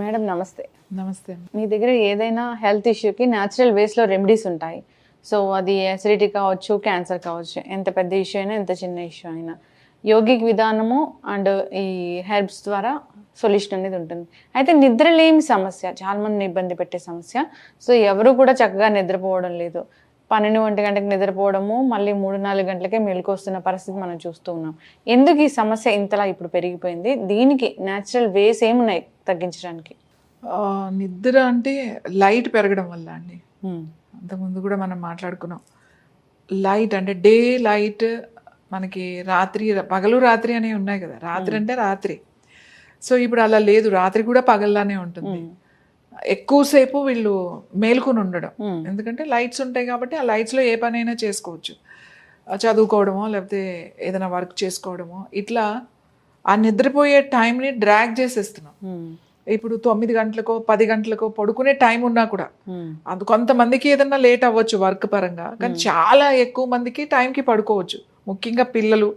Madam నమస్తే. నమస్తే. మీ దగ్గర ఏదైనా హెల్త్ ఇష్యూకి న్యాచురల్ వేస్లో రెమెడీస్ ఉంటాయి. సో అది అసిడిటీ కావచ్చు క్యాన్సర్ కావచ్చు ఎంత పెద్ద ఇష్యూ అయినా ఎంత చిన్న ఇష్యూ అయినా. యోగిక్ విధానము అండ్ ఈ హెర్బ్స్ ద్వారా సొల్యూషన్ అనేది ఉంటుంది. అయితే నిద్రలేమి సమస్య చాలా మందిని ఇబ్బంది పెట్టే సమస్య. సో ఎవరు కూడా చక్కగా నిద్రపోవడం లేదు. పన్నెండు ఒంటి గంటకి నిద్రపోవడము మళ్ళీ మూడు నాలుగు గంటలకే మెలకు వస్తున్న పరిస్థితి మనం చూస్తూ ఉన్నాం. ఎందుకు ఈ సమస్య ఇంతలా ఇప్పుడు పెరిగిపోయింది? దీనికి న్యాచురల్ వేస్ ఏమున్నాయి? తగ్గించడానికి? నిద్ర అంటే లైట్ పెరగడం వల్ల అండి. అంతకుముందు కూడా మనం మాట్లాడుకున్నాం. లైట్ అంటే డే లైట్ మనకి రాత్రి పగలు రాత్రి అనేవి ఉన్నాయి కదా. రాత్రి అంటే రాత్రి. సో ఇప్పుడు అలా లేదు. రాత్రి కూడా పగల్లానే ఉంటుంది. ఎక్కువసేపు వీళ్ళు మేల్కొని ఉండడం. ఎందుకంటే లైట్స్ ఉంటాయి కాబట్టి ఆ లైట్స్లో ఏ పనైనా చేసుకోవచ్చు. చదువుకోవడమో లేకపోతే ఏదైనా వర్క్ చేసుకోవడమో ఇట్లా ఆ నిద్రపోయే టైంని డ్రాగ్ చేసేస్తున్నాం. ఇప్పుడు తొమ్మిది గంటలకో పది గంటలకో పడుకునే టైం ఉన్నా కూడా. అది కొంతమందికి ఏదన్నా లేట్ అవ్వచ్చు వర్క్ పరంగా కానీ చాలా ఎక్కువ మందికి టైంకి పడుకోవచ్చు. ముఖ్యంగా పిల్లలు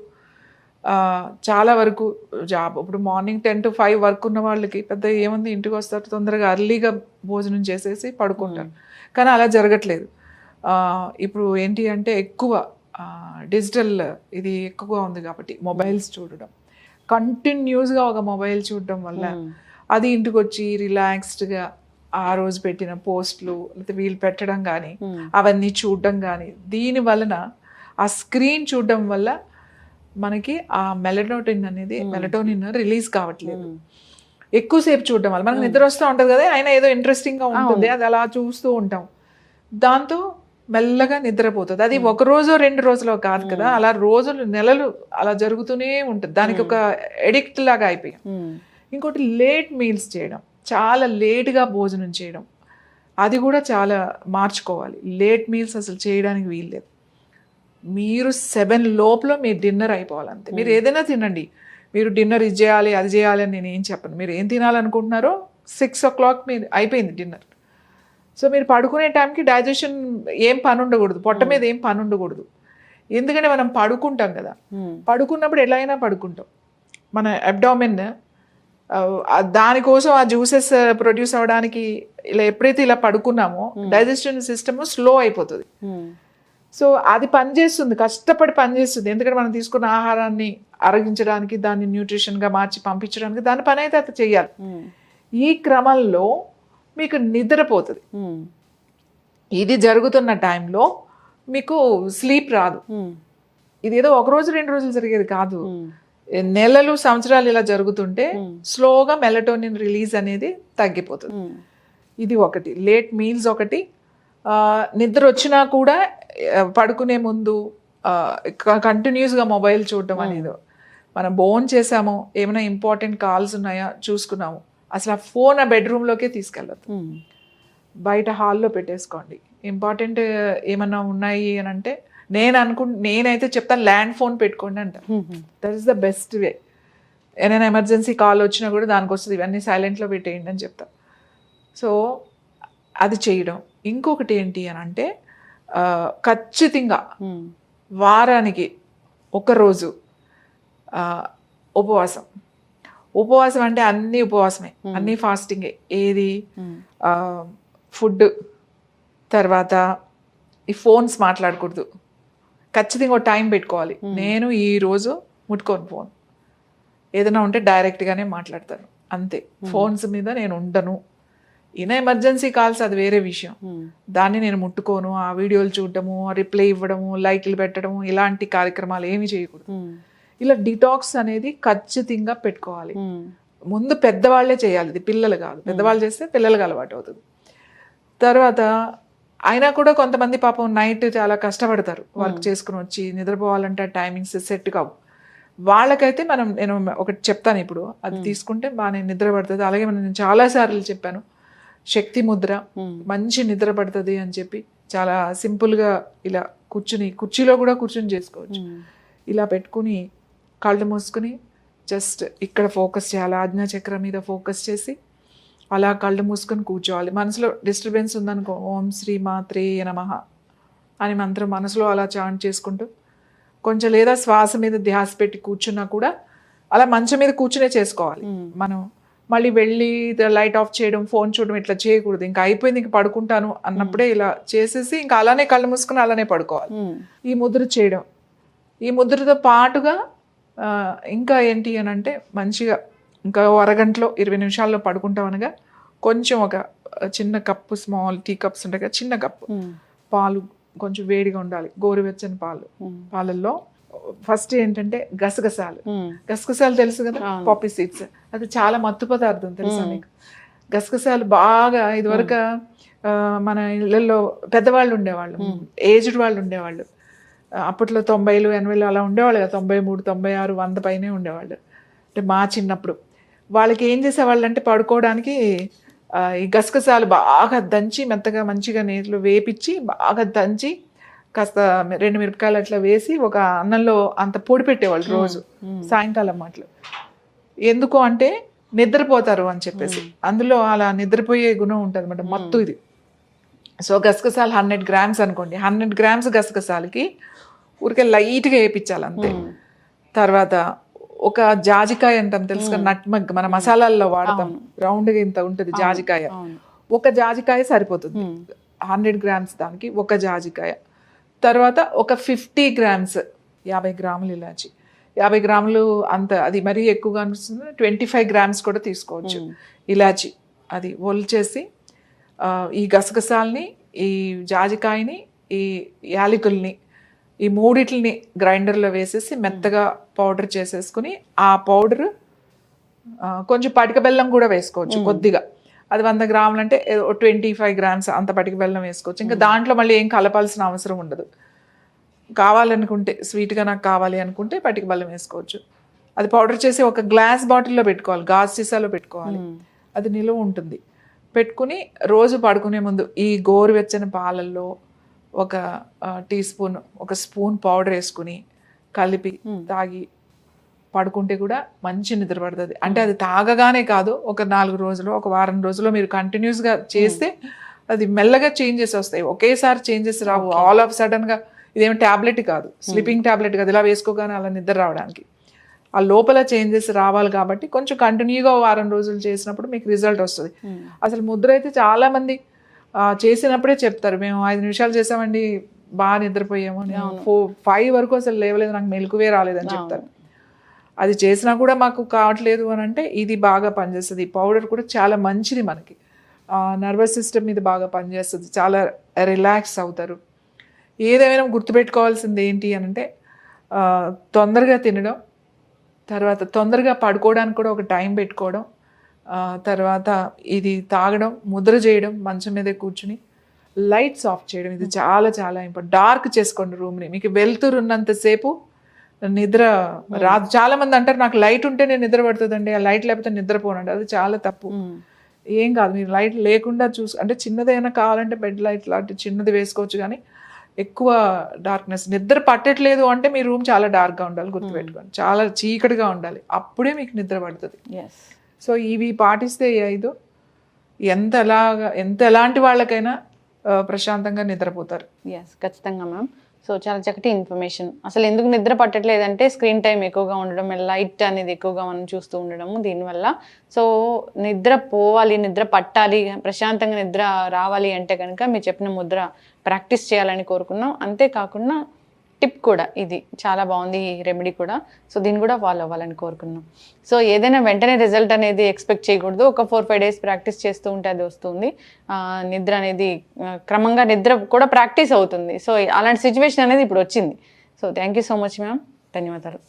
చాలా వరకు జాబ్ ఇప్పుడు morning ten to five work ఉన్న వాళ్ళకి పెద్ద ఏముంది ఇంటికి వస్తారు తొందరగా అర్లీగా భోజనం చేసేసి పడుకుంటారు. కానీ అలా జరగట్లేదు. ఇప్పుడు ఏంటి అంటే ఎక్కువ డిజిటల్ ఇది ఎక్కువగా ఉంది కాబట్టి మొబైల్స్ చూడడం. కంటిన్యూస్గా ఒక మొబైల్ చూడడం వల్ల అది ఇంటికి వచ్చి రిలాక్స్డ్గా ఆ రోజు పెట్టిన పోస్ట్లు లేకపోతే వీళ్ళు పెట్టడం కానీ హ్మ్. అవన్నీ చూడడం కానీ దీని వలన ఆ స్క్రీన్ చూడడం వల్ల మనకి ఆ మెలటోనిన్ అనేది మెలటోనిన్ రిలీజ్ కావట్లేదు. ఎక్కువసేపు చూడడం వల్ల మనకు నిద్ర వస్తూ ఉంటుంది కదా అయినా ఏదో ఇంట్రెస్టింగ్గా ఉంటుంది అది అలా చూస్తూ ఉంటాం. దాంతో మెల్లగా నిద్రపోతుంది. అది ఒక రోజు రెండు రోజులో కాదు కదా. అలా రోజులు నెలలు అలా జరుగుతూనే ఉంటుంది. దానికి ఒక ఎడిక్ట్ లాగా అయిపోయాం. హ్మ్. ఇంకోటి లేట్ మీల్స్ చేయడం. చాలా లేట్గా భోజనం చేయడం. అది కూడా చాలా మార్చుకోవాలి. లేట్ మీల్స్ అసలు చేయడానికి వీల్లేదు. మీరు సెవెన్ లోపల మీ డిన్నర్ అయిపోవాలి అంతే మీరు ఏదైనా తినండి. మీరు డిన్నర్ ఇది చేయాలి అది చేయాలి అని నేను ఏం చెప్పను. మీరు ఏం తినాలనుకుంటున్నారో సిక్స్ ఓ క్లాక్ మీరు అయిపోయింది డిన్నర్. సో మీరు పడుకునే టైంకి డైజెషన్ ఏం పని ఉండకూడదు పొట్ట మీద ఏం పని ఉండకూడదు ఎందుకంటే మనం పడుకుంటాం కదా. హ్మ్. పడుకున్నప్పుడు ఎలా అయినా పడుకుంటాం. మన అబ్డామిన్ దానికోసం ఆ జ్యూసెస్ ప్రొడ్యూస్ అవ్వడానికి ఇలా ఎప్పుడైతే ఇలా పడుకున్నామో డైజెషన్ సిస్టమ్ స్లో అయిపోతుంది. సో అది పనిచేస్తుంది కష్టపడి పనిచేస్తుంది. ఎందుకంటే మనం తీసుకున్న ఆహారాన్ని అరగించడానికి దాన్ని న్యూట్రిషన్గా మార్చి పంపించడానికి దాని పని అయితే అది చెయ్యాలి. ఈ క్రమంలో మీకు నిద్రపోతుంది. ఇది జరుగుతున్న టైంలో మీకు స్లీప్ రాదు. ఇది ఏదో ఒక రోజు రెండు రోజులు జరిగేది కాదు. నెలలు సంవత్సరాలు ఇలా జరుగుతుంటే. స్లోగా మెలటోనిన్ రిలీజ్ అనేది తగ్గిపోతుంది. ఇది ఒకటి లేట్ మీల్స్ ఒకటి నిద్ర వచ్చినా కూడా పడుకునే ముందు కంటిన్యూస్గా మొబైల్ చూడడం అనేది మనం బోన్ చేసాము ఏమైనా ఇంపార్టెంట్ కాల్స్ ఉన్నాయా చూసుకున్నాము అసలు ఆ ఫోన్ ఆ బెడ్రూమ్లోకే తీసుకెళ్ళదు. బయట హాల్లో పెట్టేసుకోండి ఇంపార్టెంట్ ఏమన్నా ఉన్నాయి అని అంటే నేను అనుకు నేనైతే చెప్తాను ల్యాండ్ ఫోన్ పెట్టుకోండి. హ్మ్. That is the best way ఏదైనా ఎమర్జెన్సీ కాల్ వచ్చినా కూడా దానికి వస్తుంది ఇవన్నీ సైలెంట్లో పెట్టేయండి అని చెప్తా సో అది చేయడం ఇంకొకటి ఏంటి అని అంటే ఖచ్చితంగా. వారానికి ఒకరోజు ఉపవాసం ఉపవాసం అంటే అన్ని ఉపవాసమే. అన్ని ఫాస్టింగే ఏది. ఫుడ్ తర్వాత ఈ ఫోన్స్ మాట్లాడకూడదు. ఖచ్చితంగా ఒక టైం పెట్టుకోవాలి. నేను ఈ రోజు ముట్టుకోను ఫోన్ ఏదైనా ఉంటే డైరెక్ట్గానే మాట్లాడతాను. అంతే. ఫోన్స్ మీద నేను ఉండను. ఈయన ఎమర్జెన్సీ కాల్స్ అది వేరే విషయం. దాన్ని నేను ముట్టుకోను. ఆ వీడియోలు చూడటము రిప్లై ఇవ్వడము లైక్లు పెట్టడము ఇలాంటి కార్యక్రమాలు ఏమీ చేయకూడదు. ఇలా డిటాక్స్ అనేది ఖచ్చితంగా పెట్టుకోవాలి. ముందు పెద్దవాళ్ళే చేయాలి ఇది పిల్లలు కాదు. పెద్దవాళ్ళు చేస్తే పిల్లలకు అలవాటు అవుతుంది. తర్వాత అయినా కూడా కొంతమంది పాపం నైట్ చాలా కష్టపడతారు. వర్క్ చేసుకుని వచ్చి నిద్రపోవాలంటే టైమింగ్స్ సెట్ కావు. వాళ్ళకైతే మనం నేను ఒకటి చెప్తాను ఇప్పుడు. అది తీసుకుంటే బాగానే నిద్ర పడుతుంది. అలాగే మనం నేను చాలాసార్లు చెప్పాను. శక్తి ముద్ర. మంచి నిద్ర పడుతుంది అని చెప్పి చాలా సింపుల్గా ఇలా కూర్చుని కుర్చీలో కూడా కూర్చుని చేసుకోవచ్చు. ఇలా పెట్టుకుని కళ్ళు మూసుకుని జస్ట్ ఇక్కడ ఫోకస్ చేయాలి ఆజ్ఞా చక్రం మీద ఫోకస్ చేసి అలా కళ్ళు మూసుకొని కూర్చోవాలి. మనసులో డిస్టర్బెన్స్ ఉందనుకో ఓం శ్రీ మాత్రే నమః అని మంత్రం మనసులో అలా చాంట్ చేసుకుంటూ కొంచెం లేదా శ్వాస మీద ధ్యాస పెట్టి కూర్చున్నా కూడా అలా మంచం మీద కూర్చునే చేసుకోవాలి. Hmm. మనం మళ్ళీ వెళ్ళి లైట్ ఆఫ్ చేయడం ఫోన్ చూడడం ఇట్లా చేయకూడదు. ఇంకా అయిపోయింది ఇంకా పడుకుంటాను అన్నప్పుడే ఇలా చేసేసి ఇంకా అలానే కళ్ళు మూసుకుని అలానే పడుకోవాలి. మ్మ్. ఈ ముద్ర చేయడం. ఈ ముద్రతో పాటుగా ఇంకా ఏంటి అని అంటే మంచిగా ఇంకా అరగంటలో ఇరవై నిమిషాల్లో పడుకుంటాం అనగా కొంచెం ఒక చిన్న కప్పు స్మాల్ టీ కప్స్ ఉంటాయి కదా చిన్న కప్పు. మ్మ్. పాలు కొంచెం వేడిగా ఉండాలి గోరువెచ్చని పాలు. మ్మ్. పాలల్లో ఫస్ట్ ఏంటంటే గసగసాలు. మ్మ్. గసగసాలు తెలుసు కదా. Poppy seeds. అది చాలా మత్తు పదార్థం తెలుసా మీకు? గసగసాలు బాగా ఇదివరకు మన ఇళ్ళల్లో పెద్దవాళ్ళు ఉండేవాళ్ళు. ఏజ్డ్ వాళ్ళు ఉండేవాళ్ళు. అప్పట్లో తొంభైలు ఎనభైలు అలా ఉండేవాళ్ళు కదా. తొంభై మూడు తొంభై ఆరు వంద పైనే ఉండేవాళ్ళు. అంటే మా చిన్నప్పుడు. వాళ్ళకి ఏం చేసేవాళ్ళు అంటే పడుకోవడానికి ఈ గసగసాలు బాగా దంచి మెత్తగా మంచిగా నీళ్ళు వేపించి బాగా దంచి కాస్త రెండు మిరపకాయలు అట్లా వేసి ఒక అన్నంలో అంత పొడి పెట్టేవాళ్ళు రోజు. సాయంకాలం మాటలు. ఎందుకు అంటే నిద్రపోతారు అని చెప్పేసి. అందులో అలా నిద్రపోయే గుణం ఉంటుంది అనమాట మత్తు ఇది. సో గసగసాలు హండ్రెడ్ గ్రామ్స్ అనుకోండి. హండ్రెడ్ గ్రామ్స్ గసగసాలకి ఊరికే లైట్గా వేయించాలి అంతే తర్వాత ఒక జాజికాయ అంటాం తెలుసు కదా నట్మగ్ మన మసాలాల్లో వాడతాం. రౌండ్గా ఇంత ఉంటుంది జాజికాయ. ఒక జాజికాయ సరిపోతుంది. హండ్రెడ్ గ్రామ్స్ దానికి ఒక జాజికాయ. తర్వాత ఒక ఫిఫ్టీ గ్రామ్స్ యాభై గ్రాములు ఇలాచి. యాభై గ్రాములు అంత అది మరీ ఎక్కువగా అనిపిస్తుంది. ట్వంటీ ఫైవ్ గ్రామ్స్ కూడా తీసుకోవచ్చు. ఇలాచి అది ఒలిచేసి ఈ గసగసాలని ఈ జాజికాయని ఈ యాలకుల్ని ఈ మూడిట్లని గ్రైండర్లో వేసేసి మెత్తగా పౌడర్ చేసేసుకుని ఆ పౌడర్ కొంచెం పటిక బెల్లం కూడా వేసుకోవచ్చు కొద్దిగా. అది వంద గ్రాములు అంటే ట్వంటీ ఫైవ్ గ్రామ్స్ అంత పటిక బెల్లం వేసుకోవచ్చు. ఇంకా దాంట్లో మళ్ళీ ఏం కలపాల్సిన అవసరం ఉండదు. కావాలనుకుంటే స్వీట్గా నాకు కావాలి అనుకుంటే పటిక బెల్లం వేసుకోవచ్చు. అది పౌడర్ చేసి ఒక గ్లాస్ బాటిల్లో పెట్టుకోవాలి. గాజు సీసాలో పెట్టుకోవాలి. అది నిలువ ఉంటుంది. పెట్టుకుని రోజు పడుకునే ముందు ఈ గోరువెచ్చని పాలల్లో ఒక టీ స్పూన్ ఒక స్పూన్ పౌడర్ వేసుకుని కలిపి తాగి పడుకుంటే కూడా మంచి నిద్ర పడుతుంది. అంటే అది తాగగానే కాదు ఒక నాలుగు రోజులు ఒక వారం రోజులు మీరు కంటిన్యూస్గా చేస్తే అది మెల్లగా చేంజెస్ వస్తాయి. ఒకేసారి చేంజెస్ రావు. ఆల్ ఆఫ్ సడన్గా ఇదేమి ట్యాబ్లెట్ కాదు. స్లీపింగ్ ట్యాబ్లెట్ కాదు. ఇలా వేసుకోగానే అలా నిద్ర రావడానికి. ఆ లోపల చేంజెస్ రావాలి కాబట్టి కొంచెం కంటిన్యూగా వారం రోజులు చేసినప్పుడు మీకు రిజల్ట్ వస్తుంది. అసలు ముద్ర అయితే చాలా మంది ఆ, చేసినప్పుడే చెప్తారు. మేము ఐదు నిమిషాలు చేసామండి బాగా నిద్రపోయాము. ఫోర్ ఫైవ్ వరకు అసలు లేవలేదు నాకు మెలకువే రాలేదని చెప్తారు. అది చేసినా కూడా మాకు కావట్లేదు అని అంటే ఇది బాగా పనిచేస్తుంది. ఈ పౌడర్ కూడా చాలా మంచిది మనకి. నర్వస్ సిస్టమ్ మీద బాగా పనిచేస్తుంది. చాలా రిలాక్స్ అవుతారు. ఏదేమైనా గుర్తుపెట్టుకోవాల్సింది ఏంటి అని అంటే తొందరగా తినడం తర్వాత తొందరగా పడుకోవడానికి కూడా ఒక టైం పెట్టుకోవడం తర్వాత ఇది తాగడం ముద్ర చేయడం మంచం మీదే కూర్చుని లైట్స్ ఆఫ్ చేయడం. ఇది చాలా చాలా ఇంపార్టెంట్. డార్క్ చేసుకోండి రూమ్ని. మీకు వెళ్తురు ఉన్నంతసేపు నిద్ర రాదు. చాలా మంది అంటారు నాకు లైట్ ఉంటే నేను నిద్ర పడుతుందండి ఆ లైట్ లేకపోతే నిద్రపోనండి. అది చాలా తప్పు. ఏం కాదు మీరు లైట్ లేకుండా చూసు అంటే చిన్నదైనా కావాలంటే బెడ్ లైట్ లాంటి చిన్నది వేసుకోవచ్చు కానీ ఎక్కువ డార్క్నెస్ నిద్ర పట్టట్లేదు అంటే మీ రూమ్ చాలా డార్క్గా ఉండాలి గుర్తుపెట్టుకోండి చాలా చీకటిగా ఉండాలి. అప్పుడే మీకు నిద్ర పడుతుంది. ఎస్ సో ఇవి పాటిస్తే ఐదు? ఎంత ఎలాగా ఎంత ఎలాంటి వాళ్ళకైనా ప్రశాంతంగా నిద్రపోతారు. ఎస్ ఖచ్చితంగా మ్యామ్ సో చాలా చక్కటి ఇన్ఫర్మేషన్ అసలు ఎందుకు నిద్ర పట్టట్లేదంటే స్క్రీన్ టైం ఎక్కువగా ఉండడం లైట్ అనేది ఎక్కువగా మనం చూస్తూ ఉండడము దీనివల్ల. సో నిద్ర పోవాలి నిద్ర పట్టాలి ప్రశాంతంగా నిద్ర రావాలి అంటే కనుక మీరు చెప్పిన ముద్ర ప్రాక్టీస్ చేయాలని కోరుకున్నాం. అంతేకాకుండా టిప్ కూడా ఇది. చాలా బాగుంది ఈ రెమెడీ కూడా. సో దీన్ని కూడా ఫాలో అవ్వాలని కోరుకున్నాం. సో ఏదైనా వెంటనే రిజల్ట్ అనేది ఎక్స్పెక్ట్ చేయకూడదు. ఒక ఫోర్ ఫైవ్ డేస్ ప్రాక్టీస్ చేస్తూ ఉంటే అది వస్తుంది. నిద్ర అనేది క్రమంగా నిద్ర కూడా ప్రాక్టీస్ అవుతుంది. సో అలాంటి సిచ్యువేషన్ అనేది ఇప్పుడు వచ్చింది. So thank you so much ma'am. ధన్యవాదాలు.